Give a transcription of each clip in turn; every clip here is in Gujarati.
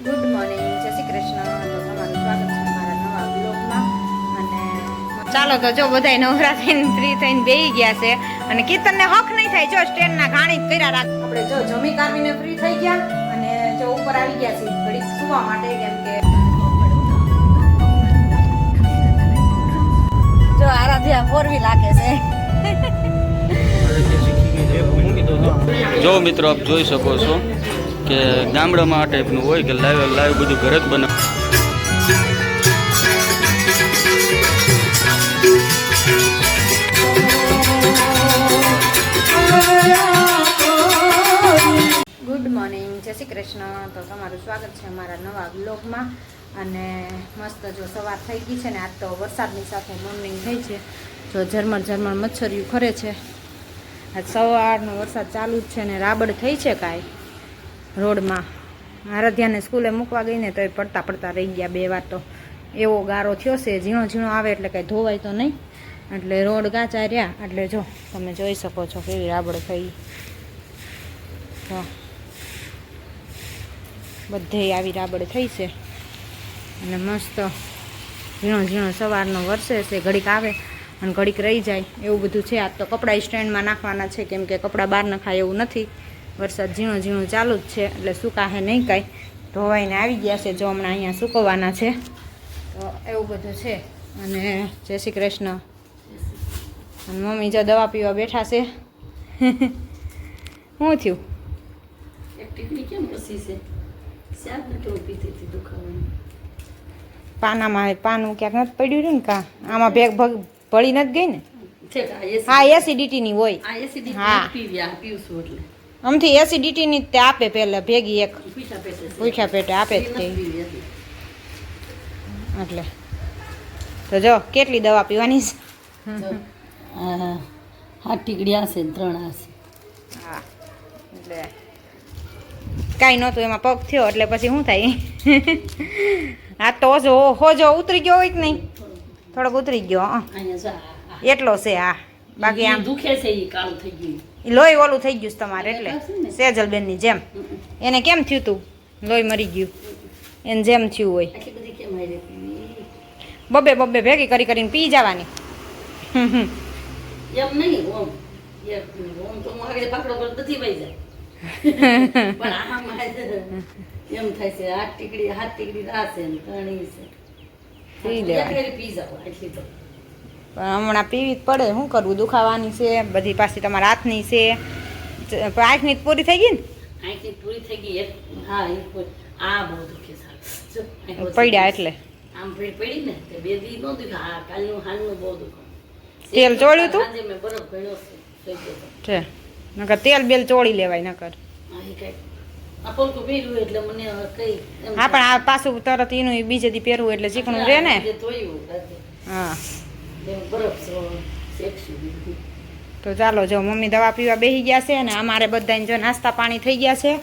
ગુડ મોર્નિંગ જય શ્રી કૃષ્ણ. તમારું સ્વાગત છે ચાલો તો જો બધા નવરા થઈને ફ્રી થઈને બેહી ગયા છે. અને કીર્તનને હક નહીં થાય જો સ્ટેન્ડના ઘાણી જ કર્યા રાખ. આપણે જો જમી કાઢીને ફ્રી થઈ ગયા અને જો ઉપર આવી ગયા છે ઘડીક સુવા માટે કેમ કે જો આરાધ્યા ફોરવી લાગે છે. જો મિત્રો આપ જોઈ શકો છો કે ગામડામાં આ ટાઈપનું હોય કે લાઈવ લાઈવ બધું ઘરે જ બને ગુડ મોર્નિંગ જય શ્રી કૃષ્ણ. તો તમારું સ્વાગત છે અમારા નવા બ્લોગમાં અને મસ્ત જો સવાર થઈ ગઈ છે ને, આજ તો વરસાદની સાથે મોર્નિંગ થઈ છે. જો ઝરમર ઝરમર મચ્છરિયું ખરે છે. આજ સવારનો વરસાદ ચાલુ જ છે ને, રાબડ થઈ છે કાંઈ. રોડમાં. આરાધ્યાને સ્કૂલે મૂકવા ગઈને તોય પડતા પડતા રહી ગયા બે વાર તો. એવો ગારો થયો છે, ઝીણો ઝીણો આવે એટલે કાંઈ ધોવાય તો નહીં. એટલે રોડ ગાચા રહ્યા, એટલે જો તમે જોઈ શકો છો કેવી રાબડ થઈ. બધે આવી રાબડ થઈ છે. અને મસ્ત ઝીણો ઝીણો સવારનો વરસે છે, ઘડીક આવે અને ઘડીક રહી જાય. એવું બધું છે, આજ તો કપડાં સ્ટેન્ડમાં નાખવાના છે, કેમ કે કપડાં બહાર નખાય એવું નથી. વરસાદ ઝીણો ઝીણો ચાલુ જ છે એટલે સુકાહે નહીં કાંઈ. ધોવાઈને આવી ગયા છે જો હમણાં અહીંયા સૂકવવાના છે. તો એવું બધું છે. અને જય શ્રી કૃષ્ણ. અને મમ્મી જો દવા પીવા બેઠા છે. શું થયું? પાનામાં પાનું ક્યાંક નથી પડ્યું રહ્યું ને કા? આમાં ભેગ ભગ ભળી નથી ગઈ ને? હા એસિડિટીની હોય. હા. પીવ્યા પીવશું એટલે. આમથી એસિડિટીની જ તે આપે પહેલાં ભેગી એક. પૂછા પેટે આપે જ તે. એટલે. તો જો કેટલી દવા પીવાની છે? હા ટીકડી હશે ત્રણ હશે. હા એટલે. કાંઈ નહોતું એમાં પગ થયો એટલે પછી શું થાય? આ તો ઓછો હોજો ઉતરી ગયો હોય કે નહીં? થોડોક ઉતરી ગયો હં. જો. એટલો છે આ. બાકી આમ દુખે છે એ કાળું થઈ ગયું. લોહી ઓલું થઈ ગયું તમારે એટલે સેજલબેનની જેમ. એને કેમ થયું તું? લોહી મરી ગયું. એને જેમ થયું હોય. બબે બબે ભેગી કરી કરીને પી જવાની. પી લેવાની. પણ હમણાં પીવી જ પડે. શું કરવું? દુખાવાની છે બધી પાછી તમારા હાથની છે. આંખની પૂરી થઈ ગઈ ને? આંખની પૂરી થઈ ગઈ. હા આ બહુ દુખે પડ્યા એટલે. આમ પડી પડી ને તે બે દી નો દુખે. હા કાલનું હાલનું બહુ દુખે. તેલ ચોળ્યું તું? છે નકર તેલ બેલ ચોળી લેવાય નકર. હા પણ આ પાછું તરત એનું બીજે દી પહેરવું એટલે ચીકણું રહે ને. હા. તો ચાલો, જો મમ્મી દવા પીવા બેસી ગયા છે અને અમારે બધાને જો નાસ્તા પાણી થઈ ગયા છે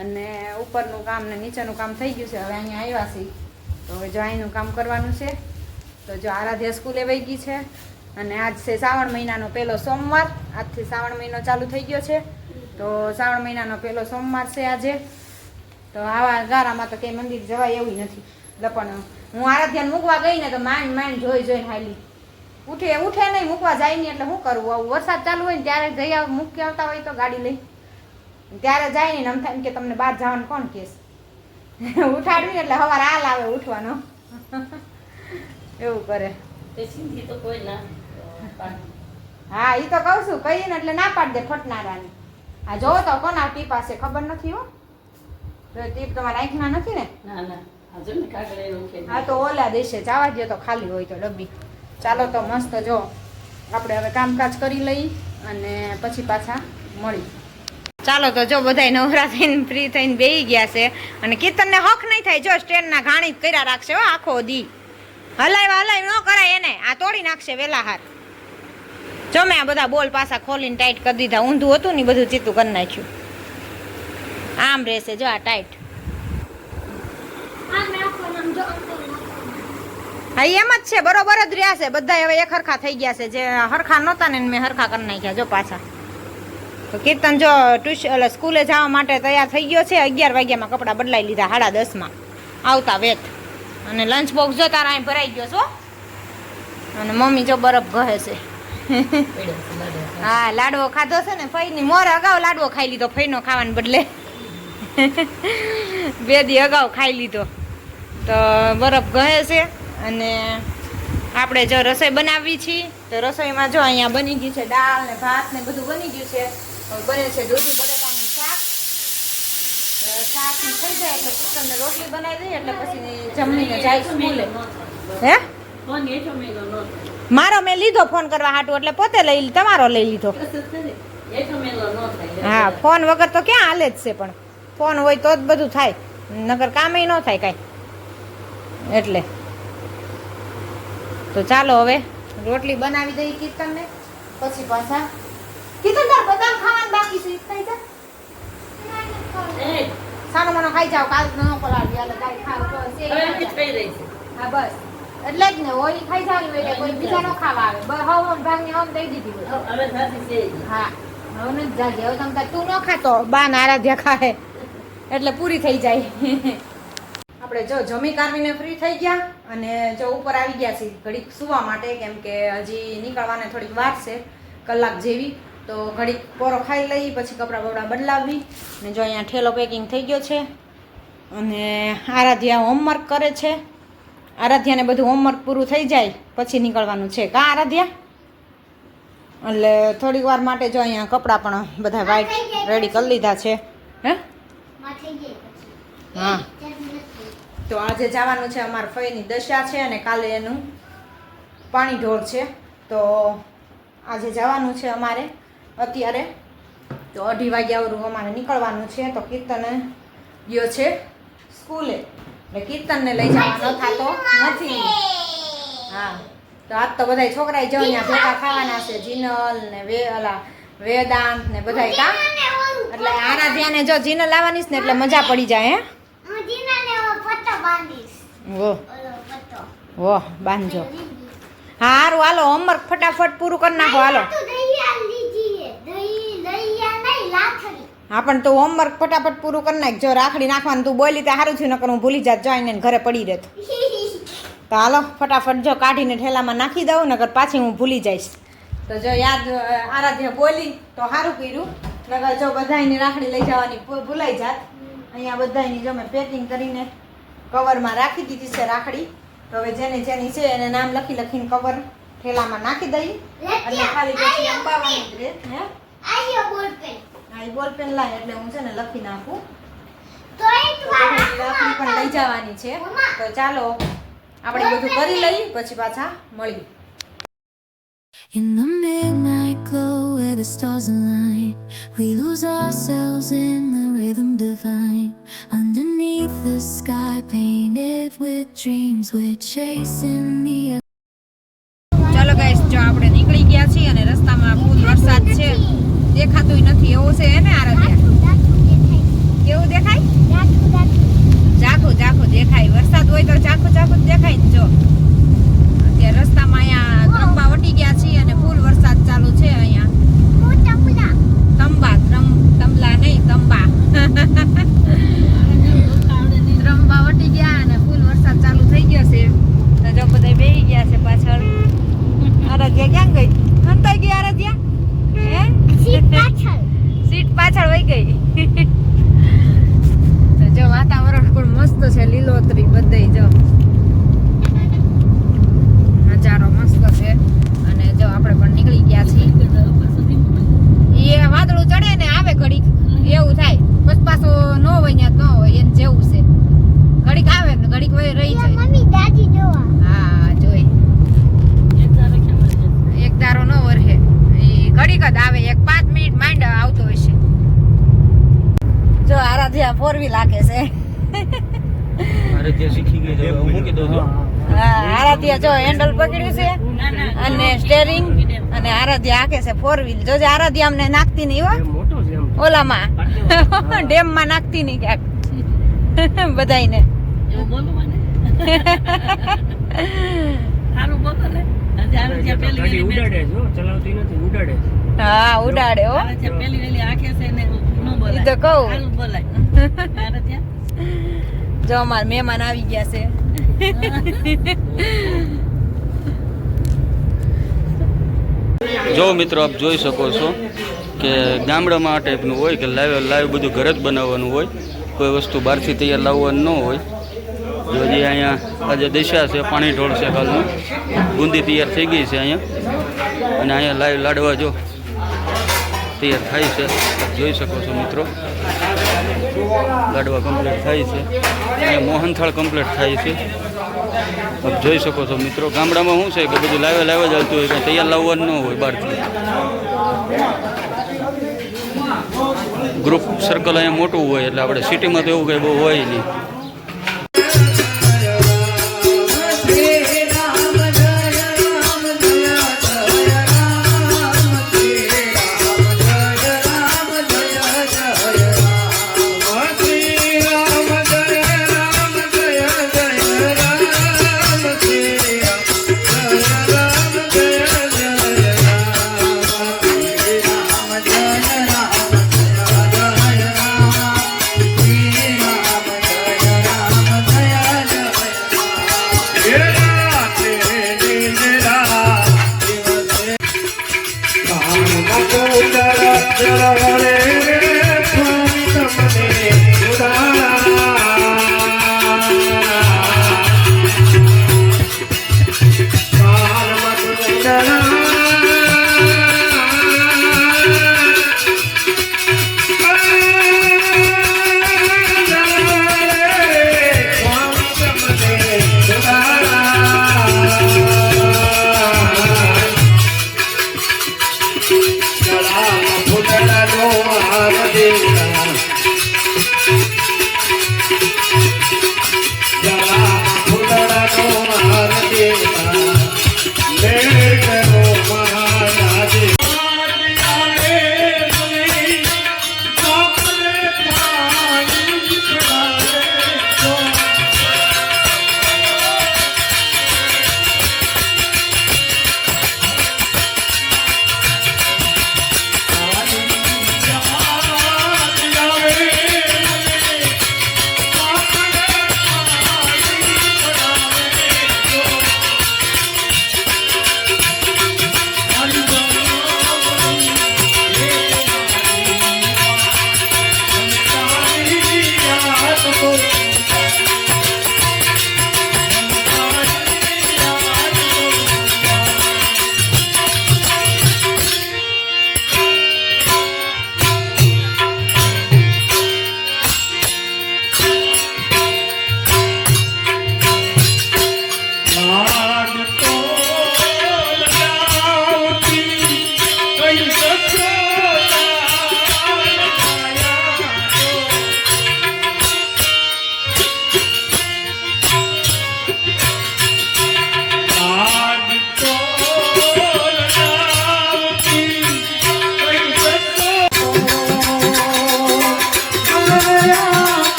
અને ઉપરનું કામ ને નીચેનું કામ થઈ ગયું છે. હવે અહીંયા આવ્યા છીએ. તો હવે જો અહીંનું કામ કરવાનું છે. તો જો આરાધ્યા સ્કૂલે વહી ગઈ છે અને આજ છે શ્રાવણ મહિનાનો પહેલો સોમવાર. આજથી શ્રાવણ મહિનો ચાલુ થઈ ગયો છે. તો શ્રાવણ મહિનાનો પહેલો સોમવાર છે આજે. તો આવા ગારામાં તો કંઈ મંદિર જવાય એવું નથી. લપણ. હું આરાધ્યાને મૂકવા ગઈ ને તો માંડ માંડ જોઈ જોઈને હાલી. ઉઠે ઉઠે નહીં મૂકવા જાય નહીં એટલે શું કરવું? આવું વરસાદ ચાલુ હોય ને ત્યારે જઈ આવ મૂકી આવતા હોય તો ગાડી લઈ. ત્યારે જાય નહીં આમ થાય કે તમને બહાર જવાનું કોણ કેસ ઉઠાડવી એટલે સવારે હાલ આવે ઉઠવાનો. એવું કરે. હા એ તો કહું છું કહીએ ને એટલે ના પાડ દે ફટનારાની. આ જોવો તો કોના ટીપ પાસે ખબર નથી હો. તો ટીપ તમારા આંખના નથી ને? ના હા તો ઓલા દેશે જવા દે તો ખાલી હોય તો ડબ્બી. ચાલો તો મસ્ત જો, આપણે હવે કામકાજ કરી લઈ અને પછી પાછા મળી. ચાલો તો જો બધાય નવરા થઈને ફ્રી થઈને બેહી ગયા છે અને કીર્તનને હક નહીં થાય જો સ્ટેન્ડના ઘાણી કર્યા રાખશે હો આખો દી. હલાવ્યા હલાવી ન કરાય એને, આ તોડી નાખશે વેલા હાથ જો મેં બધા બોલ પાછા ખોલીને ટાઈટ કરી દીધા, ઊંધું હતું ને બધું ચીતું કરી નાખ્યું. આમ રહેશે જો આ ટાઈટ. હા, એમ જ છે, બરોબર જ રહ્યા છે. બધા હવે એક હરખા થઈ ગયા છે. જે હરખા નહોતા ને મેં હરખા કરી નાખ્યા, જો પાછા. તો કીર્તન જો ટ્યુશન સ્કૂલે જવા માટે તૈયાર થઈ ગયો છે. અગિયાર વાગ્યામાં કપડાં બદલાઈ લીધા સાડા દસમાં. આવતા વેત. અને લંચ બોક્સ જો તારા અહીં ભરાઈ ગયો છો? અને મમ્મી જો બરફ ગહે છે. હા, લાડવો ખાધો છે ને, ફઈની મોર અગાઉ લાડવો ખાઈ લીધો, ફઈનો ખાવાને બદલે. બે દી અગાઉ ખાઈ લીધો. તો બરફ ગહે છે. અને આપણે જો રસોઈ બનાવવી છીએ, તો રસોઈમાં જો અહીંયા બની ગયું છે દાળ ને ભાત ને બધું બની ગયું છે. બને છે દૂધી, બટાકાનું શાક. શાક થઈ જાય એટલે તમને રોટલી બનાવી દઈએ એટલે પછી જમીને જાય સ્કૂલે. હે. મારો મેં લીધો ફોન કરવા હાટું, એટલે પોતે લઈ તમારો લઈ લીધો. હા, ફોન વગર તો ક્યાં હાલે જ છે પણ. ફોન હોય તો જ બધું થાય. નગર કામે ન થાય કાંઈ. એટલે. તો ચાલો હવે. રોટલી બનાવી દઈ કીર્તનને. પછી પાછા કીર્તન તાર બદામ ખાવાનું બાકી છે. ખાઈ જા. સાનો મનો ખાઈ જાવ કાલ ન પલાળી હાલે કાંઈ ખાવ તો છે હવે આખી થઈ રહી છે. હા બસ. એટલે જ ને હોય ઈ ખાઈ જાવ એટલે કોઈ બીજા નો ખાવા આવે. બ હવન ભાગની હમ દઈ દીધી હવે સાચી છે હા હવે ન જાજે હવે તમ તું ન ખાતો બા નારા આરાધ્યા ખાય એટલે પૂરી થઈ જાય. આપણે જો જમી કારવીને ફ્રી થઈ ગયા અને જો ઉપર આવી ગયા છીએ ઘડીક સુવા માટે કેમ કે હજી નીકળવાને થોડીક વાર છે કલાક જેવી. તો ઘડીક પોરો ખાઈ લઈ પછી કપડાં બપડા બદલાવી. ને જો અહીંયા ઠેલો પેકિંગ થઈ ગયો છે. અને આરાધ્યા હોમવર્ક કરે છે. આરાધ્યાને બધું હોમવર્ક પૂરું થઈ જાય પછી નીકળવાનું છે. કા આરાધ્યા? એટલે થોડીક વાર માટે જો અહીંયા કપડાં પણ બધા વાઈટ રેડી કરી લીધા છે. હે? હા. તો આજે જવાનું છે અમારા ફઈની દશા છે અને કાલે એનું પાણી ઢોળ છે. તો આજે જવાનું છે અમારે અત્યારે. તો અઢી વાગ્યા વરું અમારે નીકળવાનું છે. તો કીર્તન ગયો છે સ્કૂલે. એટલે કીર્તનને લઈ જવાનો થતો નથી. હા. તો આજ તો બધા છોકરાએ જો ત્યાં ભેગા ખાવાના છે. જીનલ ને વે, અલા, વેદાંત ને બધા કા? એટલે આરાધ્યાને જો જીનલ લાવવાની છે ને એટલે મજા પડી જાય, હે? વો વો બાંધજો. હા હારું હાલો હોમવર્ક ફટાફટ પૂરું કરી નાખો હાલો. હા પણ તું હોમવર્ક ફટાફટ પૂરું કરી નાખ. જો રાખડી નાખવાનું તું બોલી તો સારું થયું નકર હું ભૂલી જાત જોઈને ઘરે પડી રહેત. તો હાલો ફટાફટ જો કાઢીને ઠેલામાં નાખી દઉં નકર પાછી હું ભૂલી જઈશ. તો જો યાદ આરાધ્ય બોલી તો સારું કર્યું. નકર જો બધાયની રાખડી લઈ જવાની ભૂલાઈ જાત. અહીંયા બધાયની જો મેં પેકિંગ કરીને કવરમાં રાખી દીધી છે રાખડી. તો હવે જેને જેની છે એને નામ લખી લખીને કવર ઠેલામાં નાખી દઈ. અને ખાલી પછી અંબાવાની જ રહે હે? હા બોલપેન બોલ પેન લાય એટલે હું છે ને લખી નાખું. રાખડી પણ લઈ જવાની છે. તો ચાલો આપણે બધું કરી લઈ પછી પાછા મળીએ. In the midnight where the stars align, we lose ourselves in the rhythm divine. Underneath the sky painted with dreams, we're chasing the ચાલો ગાઈસ જો આપણે નીકળી ગયા છીએ અને રસ્તામાં ફૂલ વરસાદ છે દેખાતું નથી. એવું છે ને આરાધ્યા? કેવું દેખાય? ઝાખું ઝાખું દેખાય. વરસાદ હોય તો ઝાખું ઝાખું દેખાય ને જો. અત્યારે રસ્તામાં અહીંયા ત્રંબા વટી ગયા છીએ અને ફૂલ વરસાદ ચાલુ છે અહીંયા. તંબા ત્રમ તમલા નહીં તંબા ત્રંબા વટી ગયા અને ફૂલ વરસાદ ચાલુ થઈ ગયો છે તો જો બધા બેહી ગયા છે પાછળ આરાધ્યા ક્યાં ગઈ અંતાઈ ગઈ આરાધ્યા હે સીટ પાછળ વહી ગઈ તો જો વાતાવરણ પણ મસ્ત છે લીલોતરી બધે જો નજારો મસ્ત છે. અને જો આપણે પણ નીકળી ગયા છીએ. એ વાદળું ચડે ને આવે ઘડીક એવું થાય. પછી પાછો ન હોય ને ન હોય એને જેવું છે. ઘડીક આવે ને ઘડીક વહી રહી જાય. હા દાદી એક હા જોઈ. એક દારો ન વરહે. એ ઘડીક જ આવે એક પાંચ મિનિટ માંડ આવતો હશે જો આરાધ્યા ફોર વ્હીલ લાગે છે. મારે ત્યાં શીખી ગઈ તો હવે મૂકી દઉં છું? હા આરાધ્યા જો હેન્ડલ પકડ્યું છે. અને સ્ટેરિંગ અને આરાધ્યા આખે છે ફોર વ્હીલ જોજે આરાધ્યા અમને નાખતી નહીં હો. ઓલામાં. ડેમમાં નાખતી નહીં ક્યાંક. બધાયને. એવું બોલું મને સારું બોલો ને. આજે આવી જ્યાં પેલી ગાડી ગલી બેઠી. ઉડાડે જો ચલાવતી નથી ઉડાડે હા ઉડાડે હો. તો કહું. જો અમાર મહેમાન આવી ગયા છે. જો મિત્રો આપ જોઈ શકો છો કે ગામડામાં આ ટાઈપનું હોય કે લાઈવ લાઈવ બધું ઘરે જ બનાવવાનું હોય, કોઈ વસ્તુ બહારથી તૈયાર લાવવાનું ન હોય. જો જે અહીંયા આજે દિશા છે, પાણી ઢોળ છે કાલનું બુંદી તૈયાર થઈ ગઈ છે અહીંયા. અને અહીંયા લાઈવ લાડવા જો તૈયાર થાય છે. જોઈ શકો છો મિત્રો. લાડવા કમ્પ્લીટ થાય છે. અહીંયા મોહનથાળ કમ્પ્લીટ થાય છે. આપ જોઈ શકો છો મિત્રો, ગામડામાં શું છે કે બધું લાવે લાવે જ હોય કંઈ તૈયાર લાવવાનું ન હોય બહારથી. ગ્રુપ સર્કલ અહીંયા મોટું હોય, એટલે આપણે સિટીમાં તો એવું કંઈ બહુ હોય નહીં. da know. da